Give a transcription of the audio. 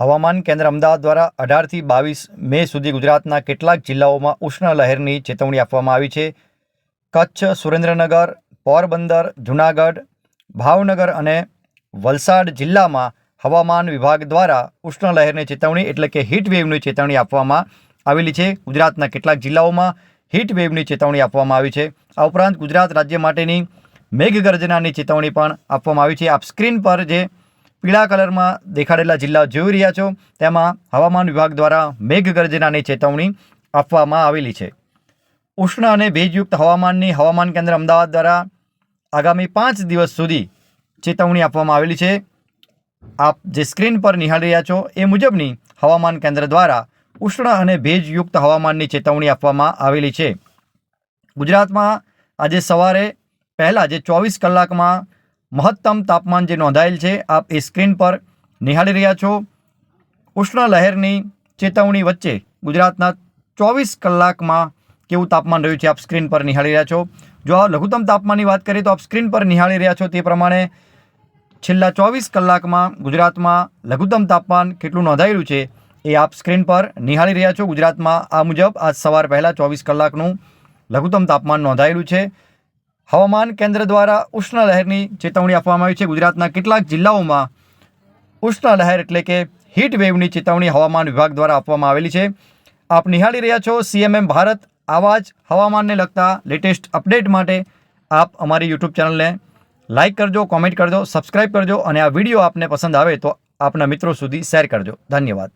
હવામાન કેન્દ્ર અમદાવાદ દ્વારા અઢારથી બાવીસ મે સુધી ગુજરાતના કેટલાક જિલ્લાઓમાં ઉષ્ણ લહેરની ચેતવણી આપવામાં આવી છે. કચ્છ, સુરેન્દ્રનગર, પોરબંદર, જૂનાગઢ, ભાવનગર અને વલસાડ જિલ્લામાં હવામાન વિભાગ દ્વારા ઉષ્ણ લહેરની ચેતવણી એટલે કે હીટ વેવની ચેતવણી આપવામાં આવેલી છે. ગુજરાતના કેટલાક જિલ્લાઓમાં હીટ વેવની ચેતવણી આપવામાં આવી છે. આ ઉપરાંત ગુજરાત રાજ્ય માટેની મેઘગર્જનાની ચેતવણી પણ આપવામાં આવી છે. આપ સ્ક્રીન પર જે પીળા કલરમાં દેખાડેલા જિલ્લા જોઈ રહ્યા છો, તેમાં હવામાન વિભાગ દ્વારા મેઘગર્જનાની ચેતવણી આપવામાં આવેલી છે. ઉષ્ણ અને ભેજયુક્ત હવામાનની હવામાન કેન્દ્ર અમદાવાદ દ્વારા આગામી પાંચ દિવસ સુધી ચેતવણી આપવામાં આવેલી છે. આપ જે સ્ક્રીન પર નિહાળી રહ્યા છો, એ મુજબની હવામાન કેન્દ્ર દ્વારા ઉષ્ણ અને ભેજયુક્ત હવામાનની ચેતવણી આપવામાં આવેલી છે. ગુજરાતમાં આજે સવારે પહેલાં જે ચોવીસ કલાકમાં મહત્તમ તાપમાન જે નોંધાયેલ છે, આપ એ સ્ક્રીન પર નિહાળી રહ્યા છો. ઉષ્ણ લહેરની ચેતવણી વચ્ચે ગુજરાતના ચોવીસ કલાકમાં કેવું તાપમાન રહ્યું છે, આપ સ્ક્રીન પર નિહાળી રહ્યા છો. જો આ લઘુત્તમ તાપમાનની વાત કરીએ તો આપ સ્ક્રીન પર નિહાળી રહ્યા છો તે પ્રમાણે છેલ્લા ચોવીસ કલાકમાં ગુજરાતમાં લઘુત્તમ તાપમાન કેટલું નોંધાયેલું છે એ આપ સ્ક્રીન પર નિહાળી રહ્યા છો. ગુજરાતમાં આ મુજબ આજ સવાર પહેલાં ચોવીસ કલાકનું લઘુત્તમ તાપમાન નોંધાયેલું છે. હવામાન કેન્દ્ર દ્વારા ઉષ્ણ લહેરની ચેતવણી આપવામાં આવી છે. ગુજરાતના કેટલાક જિલ્લાઓમાં ઉષ્ણ લહેર એટલે કે હીટ વેવની ચેતવણી હવામાન વિભાગ દ્વારા આપવામાં આવેલી છે. આપ નિહાળી રહ્યા છો સીએમએમ ભારત આવા જ હવામાનને લગતા લેટેસ્ટ અપડેટ માટે. આપ અમારી યુટ્યુબ ચેનલને લાઇક કરજો કોમેન્ટ કરજો સબસ્ક્રાઇબ કરજો અને આ વીડિયો આપને પસંદ આવે તો આપના મિત્રો સુધી શેર કરજો. ધન્યવાદ.